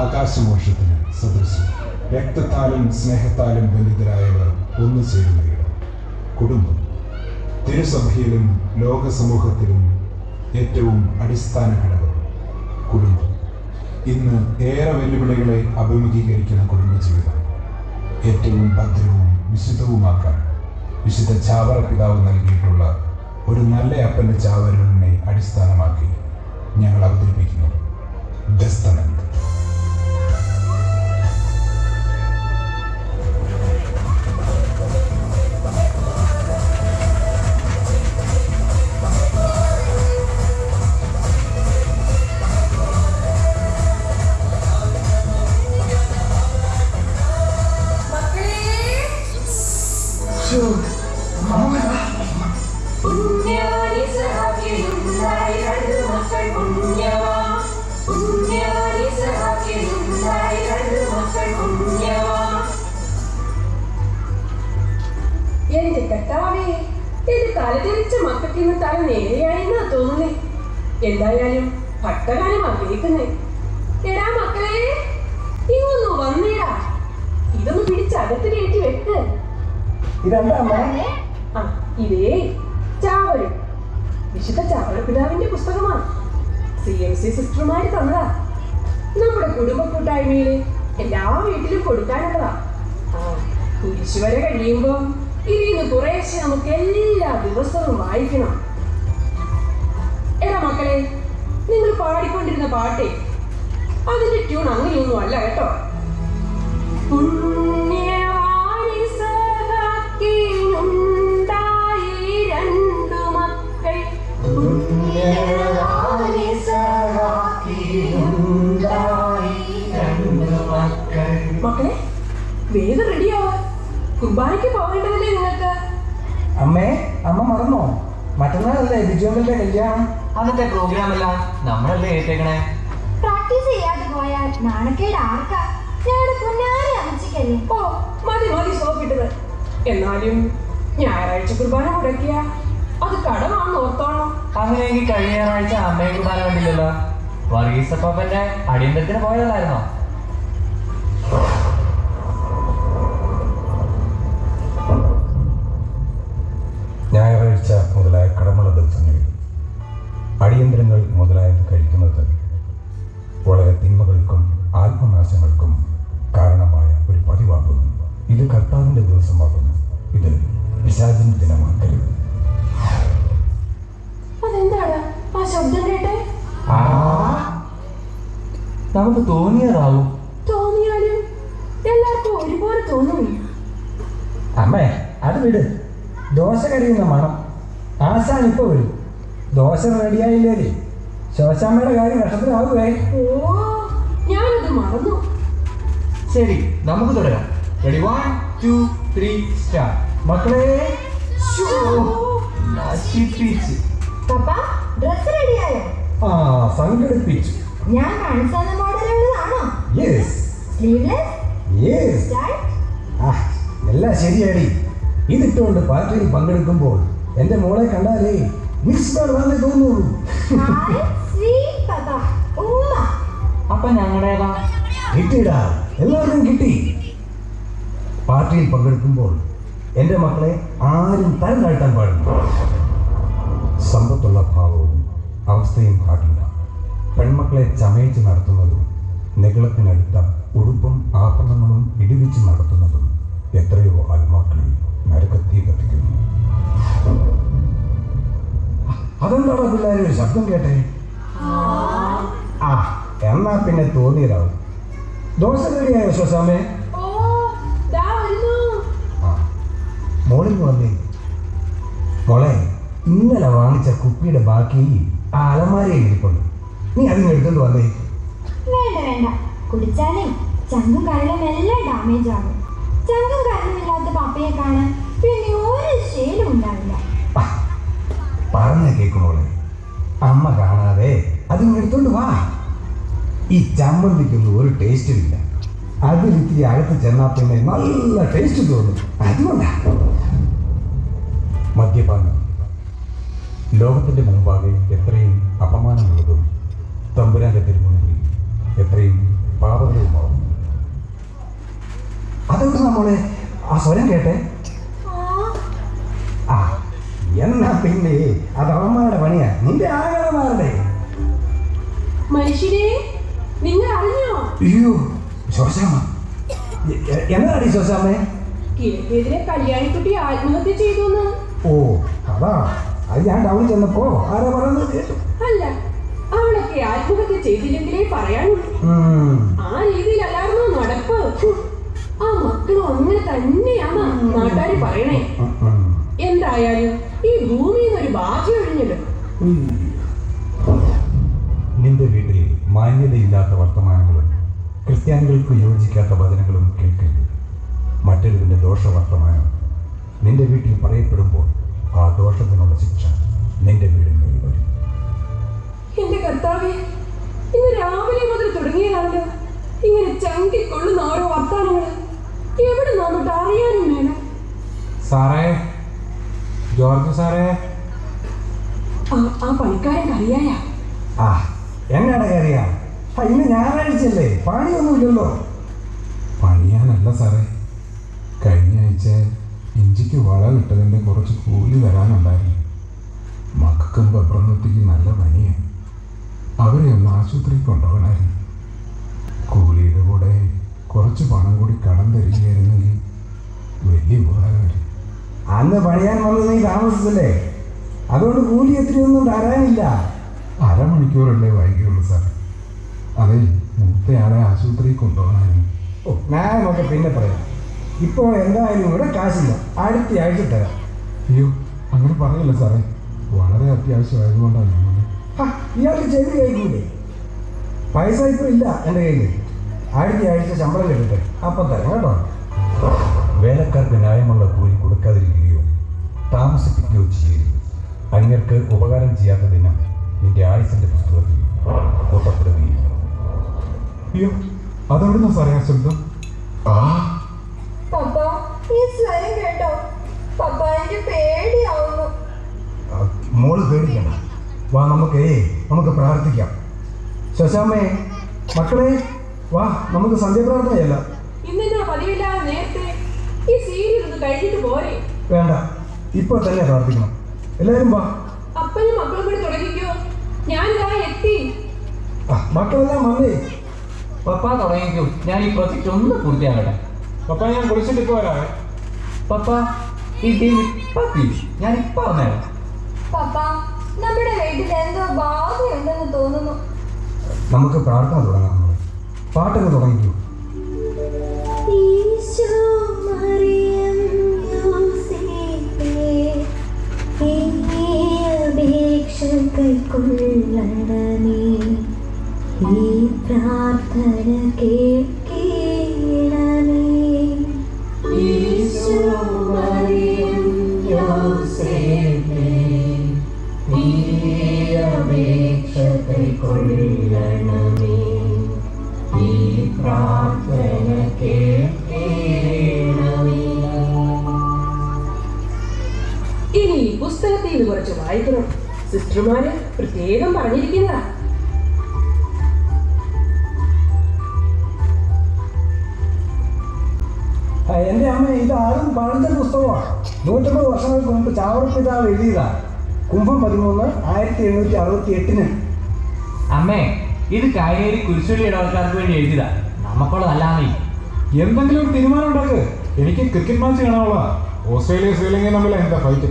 ആകാശമോക്ഷത്തിന് സദൃശം. രക്തത്താലും സ്നേഹത്താലും ബന്ധിതരായവർ ഒന്നു ചേരുന്നയിടം കുടുംബം. തിരുസഭയിലും ലോക സമൂഹത്തിലും ഏറ്റവും അടിസ്ഥാന ഘടകം കുടുംബം. ഇന്ന് ഏറെ വെല്ലുവിളികളെ അഭിമുഖീകരിക്കുന്ന കുടുംബജീവിതം ഏറ്റവും ഭദ്രവും വിശുദ്ധവുമാക്കാൻ വിശുദ്ധ ചാവറ പിതാവ് നൽകിയിട്ടുള്ള ഒരു നല്ല അപ്പന്റെ ചാവരലിനെ അടിസ്ഥാനമാക്കി ഞങ്ങൾ അവതരിപ്പിക്കുന്നു. ദസ്തനന്ത് തലതിരിച്ച മക്കൾക്ക് ഇന്ന് തല നേരെയായെന്നാ തോന്നുന്നേ. എന്തായാലും പട്ടകാലം ആഗ്രഹിക്കുന്നേ. എടാ മക്കളെ ഇങ്ങൊന്നു വന്നേടാ. ഇതൊന്ന് പിടിച്ചകത്ത് കയറ്റി വെക്ക്. ഇതെന്താ അമ്മ? ആ ഇതേ ചാവരും വിശുദ്ധ ചാവര പിതാവിന്റെ പുസ്തകമാണ് സി എം സി സിസ്റ്റർമാര് തന്നതാ. നമ്മുടെ കുടുംബ കൂട്ടായ്മയിൽ എല്ലാ വീട്ടിലും കൊടുക്കാനുള്ളതാ. ആ കുരിശ് വരെ കഴിയുമ്പോ ഇതിന്ന് കുറേശ്ശെ നമുക്ക് എല്ലാ ദിവസവും വായിക്കണം. എടാ മക്കളെ നിങ്ങൾ പാടിക്കൊണ്ടിരുന്ന പാട്ടേ അതിന്റെ ട്യൂൺ അങ്ങനെയൊന്നും അല്ല കേട്ടോ. മക്കളെ വേഗം റെഡിയാവാ കുർബാനയ്ക്ക് പോകേണ്ടതല്ലേ നിങ്ങൾക്ക്? അമ്മേ അമ്മ മറന്നോ? മറ്റന്നാളല്ലേ ബിജുവിന്റെ കല്യാണം? അന്നത്തെ പ്രോഗ്രാം അല്ല? നമ്മളല്ലേ ഏറ്റേക്കണേ പ്രാക്ടീസ് ചെയ്യാതെ പോയാൽ നാണക്കേട് ആർക്കാ? ഞങ്ങളുടെ പൊന്നാരി അമ്മച്ചിക്കല്ലേ ഓ മതി മതി സോപ്പിട്ടത് എന്നാലും ഞായറാഴ്ച കുർബാന മുടക്കിയ അത് കടമാണെന്ന് ഓർത്തോണം അങ്ങനെയെങ്കിൽ കഴിഞ്ഞ ഞായറാഴ്ച അമ്മയെ കുർബാന കണ്ടില്ലല്ലോ? വർഗീസ് അടിയന്തരത്തിന് പോയതല്ലായിരുന്നോ അടിയന്തരങ്ങൾ മുതലായത് കഴിക്കുന്നത് വളരെ തിന്മകൾക്കും ആത്മനാശങ്ങൾക്കും കാരണമായ ഒരു പതിവാകുന്നു. ഇത് കർത്താവിന്റെ ദിവസമാകുന്നു. ഇത് പിശാചിന്റെ ദിനമാക്കരുത്. അതെന്താണ്? ആ ശബ്ദം ആ? നമുക്ക് തോന്നിയതാവും. തോന്നിയാലും എല്ലാവർക്കും ഒരുപോലെ തോന്നുന്നു അമ്മേ അത് വിട്. ദോശ കരിയുന്ന മണം. ആശാൻ ഇപ്പൊ വരും. ദോശ റെഡിയായില്ലേ ശോശാമ്മയുടെ കാര്യം കഷ്ടത്തിലാവുകേ ഓ ഞാനത് മറന്നു. ശരി നമുക്ക് തുടരാം. Ready one two three start മക്കളെ നശിപ്പിച്ച് പപ്പ ഡ്രസ് റെഡിയായോ ആ സംഘടിപ്പിച്ചു. ഞാൻ കാണിച്ചു തന്ന മോഡലുള്ളതാണോ യെസ് സ്ലീവ്ലെസ് യെസ് ആ എല്ലാം ശരിയാടി. ഇതിട്ടുകൊണ്ട് പാർട്ടിയിൽ പങ്കെടുക്കുമ്പോൾ എന്റെ മോളെ കണ്ടാലേ പപ്പ ഉമ്മ. അപ്പൊ ഞങ്ങളുടേതാ? കിട്ടിയിടാ. എല്ലാവർക്കും കിട്ടി. പാർട്ടിയിൽ പങ്കെടുക്കുമ്പോൾ എന്റെ മക്കളെ ആരും തരം താഴ്ത്താൻ പാടില്ല. സമ്പത്തുള്ള ഭാവവും അവസ്ഥയും പാടില്ല പെൺമക്കളെ ചമയിച്ച് നടത്തുന്നതും നികളത്തിനടുത്ത ഉടുപ്പും ആഭരണങ്ങളും ഇടിവിച്ച് നടത്തുന്നതും എത്രയോ ആത്മാക്കളിൽ നരകത്തി കത്തിക്കുന്നു. അതെന്താണോ പിള്ളേർ ഒരു ശബ്ദം കേട്ടേ. ആ എന്നാ പിന്നെ തോന്നിയതാവും. ദോശ റെഡിയായോ ശ്വസാമേ മോളിങ് വന്നേ. മോളെ ഇന്നലെ വാങ്ങിച്ച കുപ്പിയുടെ ബാക്കി ആ അലമാരയിൽ ഇരിപ്പുണ്ട്. നീ അതിന് എടുത്തോണ്ട് വന്നേ. വേണ്ട വേണ്ട. കുടിച്ചാലേ ചങ്കും കരളും എല്ലാം ഡാമേജ് ആകും ചങ്കും കരളും ഇല്ലാത്ത പപ്പയെ കാണാൻ പിന്നെ ഒരു ശീലം ഉണ്ടാവില്ല. പറഞ്ഞ കേക്കുമോളെ അമ്മ കാണാതെ അതും എടുത്തോണ്ട് വാ. ഈ ചമ്മന്തിക്കൊന്നും ഒരു ടേസ്റ്റും ഇല്ല. അതിൽ ഇത്തിരി അകത്ത് ചെന്നാൽ പിന്നെ നല്ല ടേസ്റ്റ് തോന്നും. അതുകൊണ്ടാ. മദ്യപാനം. ലോകത്തിന്റെ മുമ്പാകെ എത്രയും അപമാനമുള്ളതും തമ്പുരാന്റെ തിരുമുൻപിൽ എത്രയും പാപകരവുമാവും അതൊക്കെ നമ്മളെ ആ സ്വരം കേട്ടെ ആ എന്നാ പിന്നെ അത് അവന്മാരുടെ പണിയാ. നിന്റെ ആകാരമാരുടെ മനുഷ്യരെ നിങ്ങൾ അറിഞ്ഞോ? അയ്യോ ശോശാമ എ- എ- എന്താടി ശോശാമ്മേ? കിഴക്കെതിരെ കല്യാണിക്കുട്ടി ആത്മഹത്യ ചെയ്തു ഓ അതാ. അത് ഞാൻ ടൗണിൽ ചെന്നപ്പോ ആരാ പറയുന്നത് കേട്ടു. അല്ല അവളൊക്കെ ആത്മഹത്യ ചെയ്തില്ലെങ്കിലേ പറയാനുള്ളൂ. ആ ആ രീതിയിലല്ലായിരുന്നോ നടപ്പ്? ആ മക്കളും അങ്ങനെ തന്നെയാണ് നാട്ടുകാർ പറയണേ. എന്തായാലും ഈ ഭൂമിയിൽ ഒരു ബാധ നിന്റെ വീട്ടിൽ മാന്യതയില്ലാത്ത വർത്തമാനങ്ങളും ക്രിസ്ത്യാനികൾക്ക് യോജിക്കാത്ത വചനങ്ങളും കേൾക്കരുത്. മറ്റൊരുവിന്റെ ദോഷവർത്തമാനം. നിന്റെ വീട്ടിൽ പറയപ്പെടുമ്പോൾ ആ ദോഷത്തിനുള്ള ശിക്ഷ നിന്റെ വീടിൽ വരും. എന്റെ കർത്താവെ ഇന്ന് രാവിലെ മുതൽ തുടങ്ങിയതാണല്ലോ ഇങ്ങനെ ചങ്കിക്കൊള്ളുന്ന ഓരോ വർത്താനങ്ങൾ എവിടെ നിന്നിട്ട് അറിയാനും വേണം സാറേ ജോർജ് സാറേ? ആ പണിക്കാരൻ കറിയായ ആ എന്നാണ് കയറിയ? ഇന്ന് ഞായറാഴ്ചയല്ലേ പണിയൊന്നുമില്ലല്ലോ. പണിയാനല്ല സാറേ. കഴിഞ്ഞ ആഴ്ച ഇഞ്ചിക്ക് വള കിട്ടതിന്റെ കുറച്ച് കൂലി തരാനുണ്ടായിരുന്നു മക്കും പെപ്പറന്നൊത്തിക്ക് നല്ല പനിയാണ് അവരെ ഒന്ന് ആശുപത്രിയിൽ കൊണ്ടുപോകണമായിരുന്നു കൂലിയുടെ കൂടെ കുറച്ച് പണം കൂടി കടം തരികയായിരുന്നെങ്കിൽ വലിയ ഉപകാരമായിരുന്നു. അന്ന് പണിയാൻ വന്നത് നീ താമസിച്ചല്ലേ അതുകൊണ്ട് കൂലി എത്രയൊന്നും തരാനില്ല. അരമണിക്കൂറല്ലേ വൈകിയുള്ളൂ സാർ. അതെ മൂത്തയാളെ ആശുപത്രി കൊണ്ടുപോകാനും ഓ ഞാനൊക്കെ പിന്നെ പറയാം. ഇപ്പോൾ എന്തായാലും ഇവിടെ കാശില്ല. അടുത്ത ആഴ്ച തരാം. അയ്യോ അങ്ങനെ പറയല്ല സാറേ. വളരെ അത്യാവശ്യമായതുകൊണ്ടാണ് ഞാൻ ഇയാൾക്ക് ചെവി കഴിക്കൂലേ പൈസ ഇപ്പം ഇല്ല എന്റെ കയ്യിൽ അടുത്ത ആഴ്ച ശമ്പളം കിട്ടട്ടെ. അപ്പം തരാം കേട്ടോ. വേലക്കാർക്ക് ന്യായമുള്ള കൂലി കൊടുക്കാതിരിക്കുകയോ താമസിപ്പിക്കുകയോ ചെയ്യരുത്. അന്യർക്ക് ഉപകാരം ചെയ്യാത്ത ദിനം നിന്റെ ആയുസിന്റെ പുസ്തകത്തിൽ കൂട്ടപ്പെടുകയും അയ്യോ അതെവിടുന്ന സാറേ ആ ശബ്ദം? ആ. മോൾ പേടിക്കണ്ട വാ നമുക്കേ നമുക്ക് പ്രാർത്ഥിക്കാം. ശശാമ്മേ മക്കളെ വാ നമുക്ക് സന്ധ്യ പ്രാർത്ഥനയല്ല. പതിവില്ലാതെ നേരത്തെ ഈ സീരിയൽ ഒന്ന് കഴിഞ്ഞിട്ട് പോരെ? വേണ്ട. ഇപ്പോൾ തന്നെ പ്രാർത്ഥിക്കണം? എല്ലാരും വാ. അപ്പനും മക്കളും കൂടി തുടങ്ങിക്കോ. ഞാനിതാ എത്തി. ആ, മക്കളെല്ലാം വന്നേ. പപ്പ തുടങ്ങിക്കും. ഞാൻ ഈ പ്രൊജക്റ്റ് ഒന്ന് പൂർത്തിയാകട്ടെ പപ്പ ഞാൻ കുളിച്ചിട്ട് വരാവേ. പപ്പ ഈ ടീം ഇപ്പൊ തീരും ഞാൻ ഇപ്പൊ വന്നേരാം. പപ്പ നമ്മുടെ വീട്ടിൽ എന്തോ ബാധയുണ്ടെന്ന് തോന്നുന്നു. നമുക്ക് പ്രാർത്ഥന തുടങ്ങാം. പാട്ടൊക്കെ തുടങ്ങിക്കൂ. പ്രാർത്ഥന കേൾക്കണമേ ഈ പ്രാർത്ഥന കേൾക്കണമേ ഇനി പുസ്തകത്തിൽ നിന്ന് കുറച്ച് വായിക്കണം. സിസ്റ്റർമാര് പ്രത്യേകം പറഞ്ഞിരിക്കുന്നതാ. എന്റെ അമ്മ ഇത് ആരും പഴഞ്ച പുസ്തകമാണ്. നൂറ്റമ്പത് വർഷങ്ങൾക്ക് മുമ്പ് ചാവർപിതാവ് എഴുതിയതാണ് കുംഭം പതിമൂന്ന് ആയിരത്തി എണ്ണൂറ്റി അറുപത്തി എട്ടിന് അമ്മേ ഇത് കായേരി കുരിശുള്ളി ഇടവക്കാർക്ക് വേണ്ടി എഴുതിയതാ. നമുക്കുള്ളതല്ലാന്നേ. എന്തെങ്കിലും ഒരു തീരുമാനം ഉണ്ടാക്ക്. എനിക്ക് ക്രിക്കറ്റ് മാച്ച് കാണാനുള്ള ഓസ്ട്രേലിയ ശ്രീലങ്കയും തമ്മിൽ എന്താ ഫൈറ്റ്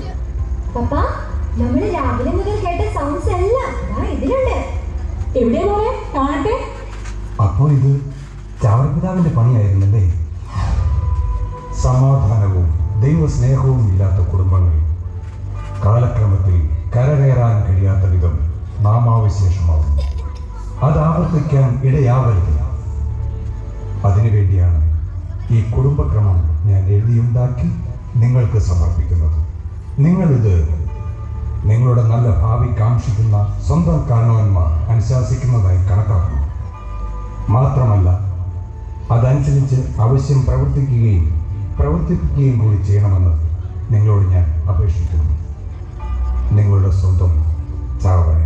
പപ്പ നമ്മൾ രാവിലെ മുതൽ കേട്ട സൗണ്ട്സ് എല്ലാം ഇതിലുണ്ട്. എവിടെ മോളെ? കാണട്ടെ. അപ്പോൾ ഇത് ചാവർപിതാവിന്റെ പണിയായിരുന്നല്ലേ? ദൈവസ്നേഹവും ഇല്ലാത്ത കുടുംബങ്ങൾ കാലക്രമത്തിൽ കരകയറാൻ കഴിയാത്ത വിധം നാമാവിശേഷമാകുന്നു. അത് ആവർത്തിക്കാൻ ഇടയാവരുത്. അതിനുവേണ്ടിയാണ് ഈ കുടുംബക്രമം ഞാൻ എഴുതിയുണ്ടാക്കി നിങ്ങൾക്ക് സമർപ്പിക്കുന്നത്. നിങ്ങളിത് നിങ്ങളുടെ നല്ല ഭാവി കാക്ഷിക്കുന്ന സ്വന്തം കാരണവന്മാർ അനുശാസിക്കുന്നതായി കണക്കാക്കുന്നു. മാത്രമല്ല അതനുസരിച്ച് അവശ്യം പ്രവർത്തിക്കുകയും പ്രവർത്തിക്കുകയും കൂടി ചെയ്യണമെന്ന് നിങ്ങളോട് ഞാൻ അപേക്ഷിക്കുന്നു. നിങ്ങളുടെ സ്വന്തം ചാവറ